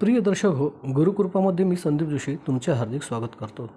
प्रिय दर्शक हो गुरुकृपामध्ये मी संदीप जोशी तुमचे हार्दिक स्वागत करतो.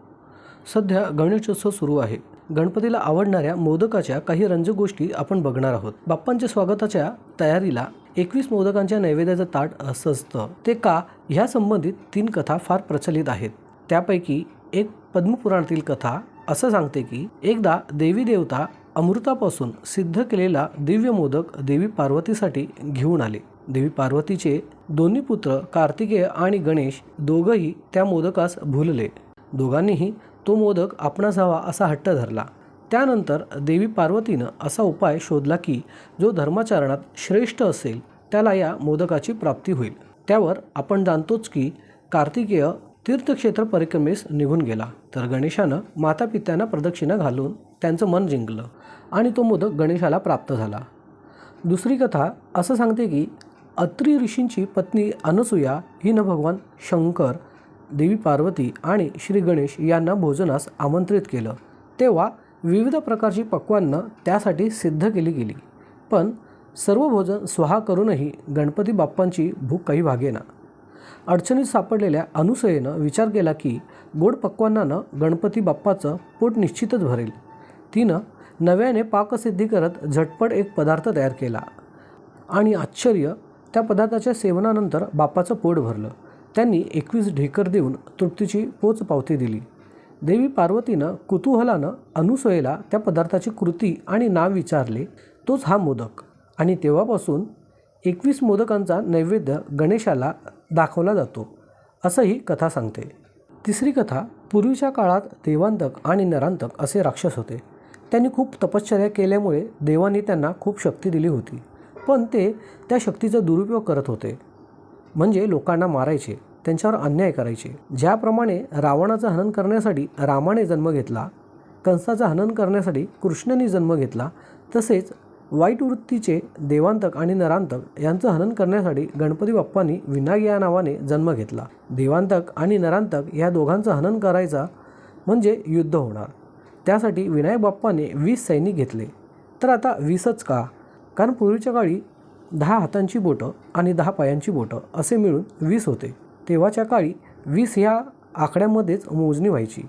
सध्या गणेशोत्सव सुरू आहे. गणपतीला आवडणाऱ्या मोदकाच्या काही रंजक गोष्टी आपण बघणार आहोत. बाप्पांच्या स्वागताच्या तयारीला एकवीस मोदकांच्या नैवेद्याचं ताट असतं. ते का ह्या संबंधित तीन कथा फार प्रचलित आहेत. त्यापैकी एक पद्मपुराणातील कथा असं सांगते की एकदा देवी देवता अमृतापासून सिद्ध केलेला दिव्य मोदक देवी पार्वतीसाठी घेऊन आले. देवी पार्वतीचे दोन्ही पुत्र कार्तिकेय आणि गणेश दोघंही त्या मोदकास भुलले. दोघांनीही तो मोदक आपणास हवा असा हट्ट धरला. त्यानंतर देवी पार्वतीनं असा उपाय शोधला की जो धर्माचरणात श्रेष्ठ असेल त्याला या मोदकाची प्राप्ती होईल. त्यावर आपण जाणतोच की कार्तिकेय तीर्थक्षेत्र परिक्रमेस निघून गेला. तर गणेशानं मातापित्यांना प्रदक्षिणा घालून त्यांचं मन जिंकलं आणि तो मोदक गणेशाला प्राप्त झाला. दुसरी कथा असं सांगते की अत्री ऋषींची पत्नी अनसुया हिनं भगवान शंकर देवी पार्वती आणि श्री गणेश यांना भोजनास आमंत्रित केलं. तेव्हा विविध प्रकारची पक्वानं त्यासाठी सिद्ध केली गेली. पण सर्व भोजन स्वहा करूनही गणपती बाप्पांची भूक काही भागेना. अडचणीत सापडलेल्या अनुसयेनं विचार केला की गोड पक्वांनानं गणपती बाप्पाचं पोट निश्चितच भरेल. तिनं नव्याने पाकसिद्धी करत झटपट एक पदार्थ तयार केला. आणि आश्चर्य त्या पदार्थाच्या सेवनानंतर बाप्पाचं पोट भरलं. त्यांनी एकवीस ढेकर देऊन तृप्तीची पोचपावती दिली. देवी पार्वतीनं कुतूहलानं अनुसयेला त्या पदार्थाची कृती आणि नाव विचारले. तोच हा मोदक. आणि तेव्हापासून एकवीस मोदकांचा नैवेद्य गणेशाला दाखवला जातो असं ही कथा सांगते. तिसरी कथा पूर्वीच्या काळात देवांतक आणि नरांतक असे राक्षस होते. त्यांनी खूप तपश्चर्या केल्यामुळे देवांनी त्यांना खूप शक्ती दिली होती. पण ते त्या शक्तीचा दुरुपयोग करत होते. म्हणजे लोकांना मारायचे त्यांच्यावर अन्याय करायचे. ज्याप्रमाणे रावणाचं हनन करण्यासाठी रामाने जन्म घेतला कंसाचं हनन करण्यासाठी कृष्णाने जन्म घेतला तसेच वाईट वृत्तीचे देवांतक आणि नरांतक यांचं हनन करण्यासाठी गणपती बाप्पांनी विनायक या नावाने जन्म घेतला. देवांतक आणि नरांतक या दोघांचं हनन करायचा म्हणजे युद्ध होणार. त्यासाठी विनायक बाप्पाने वीस सैनिक घेतले. तर आता वीसच का? कारण पूर्वीच्या काळी दहा हातांची बोटं आणि दहा पायांची बोटं असे मिळून वीस होते. तेव्हाच्या काळी वीस ह्या आकड्यामध्येच मोजणी व्हायची.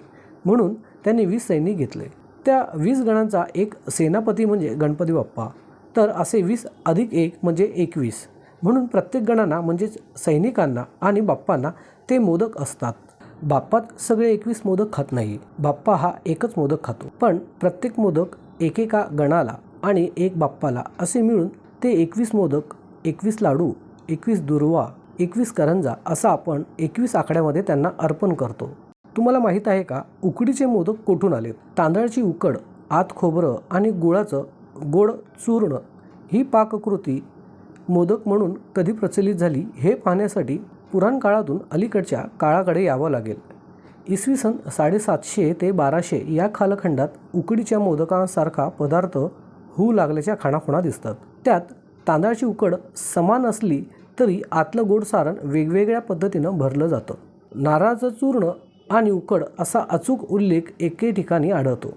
म्हणून त्यांनी वीस सैनिक घेतले. त्या वीस गणांचा एक सेनापती म्हणजे गणपती बाप्पा. तर असे वीस अधिक एक म्हणजे एकवीस. म्हणून प्रत्येक गणांना म्हणजेच सैनिकांना आणि बाप्पांना ते मोदक असतात. बाप्पात सगळे एकवीस मोदक खात नाही. बाप्पा हा एकच मोदक खातो. पण प्रत्येक मोदक एकेका गणाला आणि एक बाप्पाला असे मिळून ते एकवीस मोदक एकवीस लाडू एकवीस दुर्वा एकवीस करंजा असं आपण एकवीस आकड्यामध्ये त्यांना अर्पण करतो. तुम्हाला माहीत आहे का उकडीचे मोदक कोठून आलेत? तांदळाची उकड आत खोबरं आणि गुळाचं गोड चूर्ण ही पाककृती मोदक म्हणून कधी प्रचलित झाली हे पाहण्यासाठी पुराण काळातून अलीकडच्या काळाकडे यावं लागेल. इसवी सन साडेसातशे ते बाराशे या कालखंडात उकडीच्या मोदकांसारखा पदार्थ होऊ लागल्याच्या खाणाखुणा दिसतात. त्यात तांदळाची उकड समान असली तरी आतलं गोड सारण वेगवेगळ्या पद्धतीनं भरलं जातं. नारळाचं चूर्ण आणि उकड असा अचूक उल्लेख एके ठिकाणी आढळतो.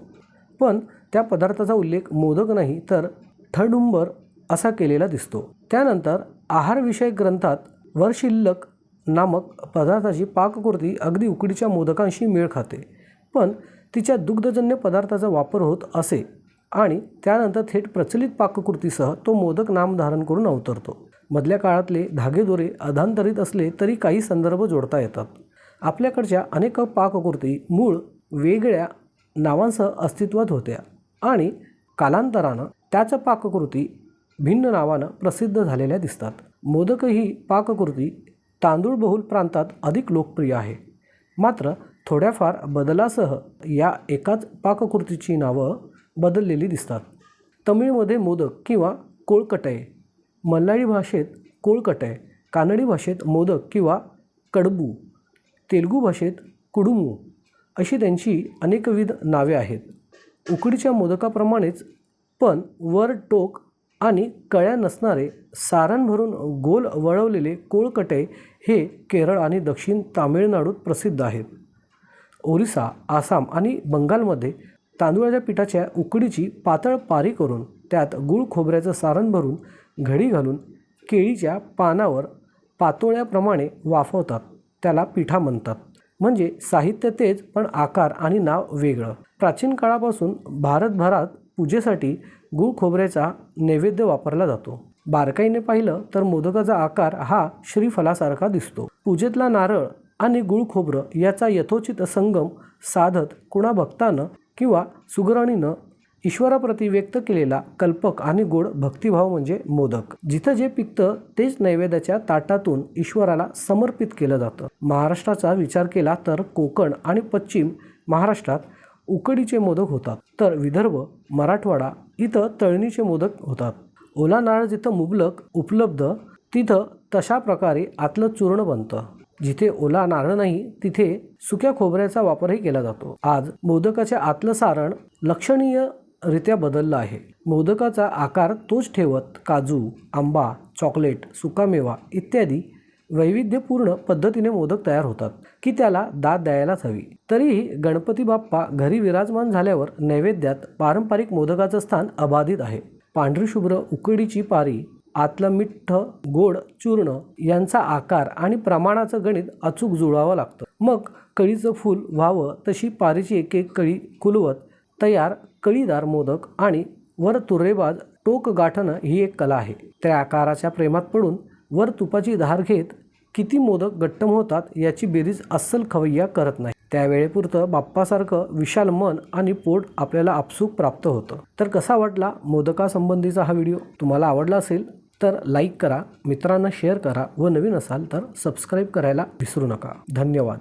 पण त्या पदार्थाचा उल्लेख मोदक नाही तर थडुंबर असा केलेला दिसतो. त्यानंतर आहारविषयक ग्रंथात वरशिल्लक नामक पदार्थाची पाककृती अगदी उकडीच्या मोदकांशी मेळ खाते. पण तिच्या दुग्धजन्य पदार्थाचा वापर होत असे. आणि त्यानंतर थेट प्रचलित पाककृतीसह तो मोदक नामधारण करून अवतरतो. मधल्या काळातले धागेदोरे अधांतरित असले तरी काही संदर्भ जोडता येतात. आपल्याकडच्या अनेक पाककृती मूळ वेगळ्या नावांसह अस्तित्वात होत्या आणि कालांतरानं त्याच पाककृती भिन्न नावानं प्रसिद्ध झालेल्या दिसतात. मोदक ही पाककृती तांदूळबहुल प्रांतात अधिक लोकप्रिय आहे. मात्र थोड्याफार बदलासह या एकाच पाककृतीची नावं बदललेली दिसतात. तमिळमध्ये मोदक किंवा कोळकटय मल्याळी भाषेत कोळकटय कानडी भाषेत मोदक किंवा कडबू तेलगू भाषेत कुडुमू अशी त्यांची अनेकविध नावे आहेत. उकडीच्या मोदकाप्रमाणेच पण वर टोक आणि कळ्या नसणारे सारण भरून गोल वळवलेले कोळकटे हे केरळ आणि दक्षिण तामिळनाडूत प्रसिद्ध आहेत. ओरिसा आसाम आणि बंगालमध्ये तांदूळाच्या पिठाच्या उकडीची पातळ पारी करून त्यात गूळ खोबऱ्याचं सारण भरून घडी घालून केळीच्या पानावर पातोळ्याप्रमाणे वाफवतात. त्याला पिठा म्हणतात. म्हणजे साहित्य तेच पण आकार आणि नाव वेगळं. प्राचीन काळापासून भारतभरात पूजेसाठी गुळ खोबऱ्याचा नैवेद्य वापरला जातो. बारकाईने पाहिलं तर मोदकाचा आकार हा श्रीफलासारखा दिसतो. पूजेतला नारळ आणि गुळ खोबरं याचा यथोचित संगम साधत कुणा भक्तानं किंवा सुगरणीनं ईश्वराप्रती व्यक्त केलेला कल्पक आणि गोड भक्तिभाव म्हणजे मोदक. जिथं जे पिकतं तेच नैवेद्याच्या ताटातून ईश्वराला समर्पित केलं जातं. महाराष्ट्राचा विचार केला तर कोकण आणि पश्चिम महाराष्ट्रात उकडीचे मोदक होतात. तर विदर्भ मराठवाडा इथं तळणीचे मोदक होतात. ओला नारळ जिथं मुबलक उपलब्ध तिथं तशा प्रकारे आतलं चूर्ण बनतं. जिथे ओला नारळ नाही तिथे सुक्या खोबऱ्याचा वापरही केला जातो. आज मोदकाच्या आतलं सारण लक्षणीय रित्या बदललं आहे. मोदकाचा आकार तोच ठेवत काजू आंबा चॉकलेट सुकामेवा इत्यादी वैविध्यपूर्ण पद्धतीने मोदक तयार होतात की त्याला दाद द्यायलाच हवी. तरीही गणपती बाप्पा घरी विराजमान झाल्यावर नैवेद्यात पारंपरिक मोदकाचं स्थान अबाधित आहे. पांढरी शुभ्र उकडीची पारी आतलं मिठ्ठ गोड चूर्ण यांचा आकार आणि प्रमाणाचं गणित अचूक जुळवावं लागतं. मग कळीचं फूल व्हावं तशी पारीची एक एक कळी कुलवत तयार कळीदार मोदक आणि वर तुरेबाज टोक गाठणं ही एक कला आहे. त्या आकाराच्या प्रेमात पडून वर तुपाची धार घेत किती मोदक गट्टम होतात याची बेरीज अस्सल खवय्या करत नाही. त्यावेळेपुरतं बाप्पासारखं विशाल मन आणि पोट आपल्याला आपसूक प्राप्त होतं. तर कसा वाटला मोदकासंबंधीचा हा व्हिडिओ? तुम्हाला आवडला असेल तर लाईक करा मित्रांना शेअर करा व नवीन असाल तर सबस्क्राईब करायला विसरू नका. धन्यवाद.